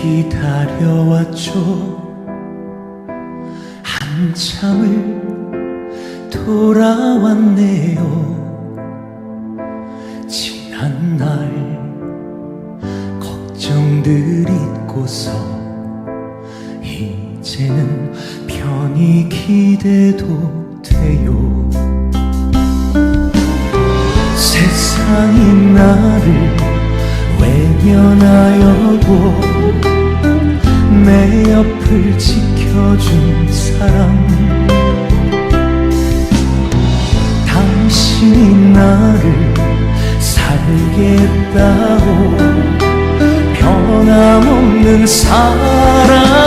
기다려왔죠. 한참을 돌아왔네요. 지난 날 걱정들 잊고서 이제는 편히 기대도 돼요. 세상이 나를 외 면하여도 내 옆을 지켜준 사람. 당신이 나를 살겠다고 변함없는 사랑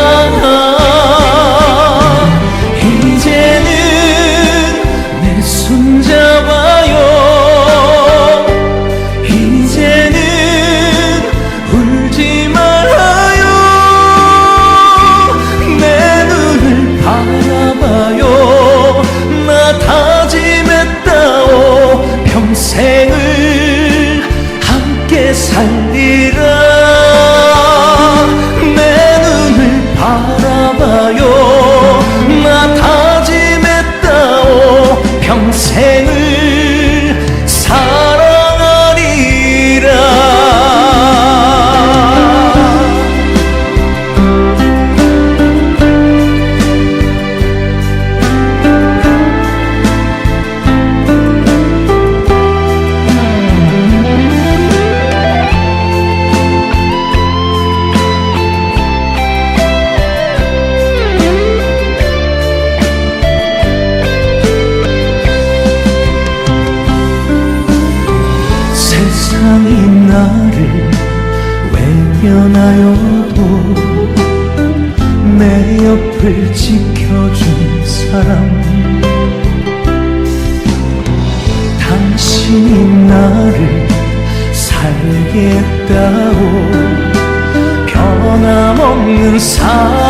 외면하여도 내 옆을 지켜준 사람. 당신이 나를 살겠다고 변함없는 사랑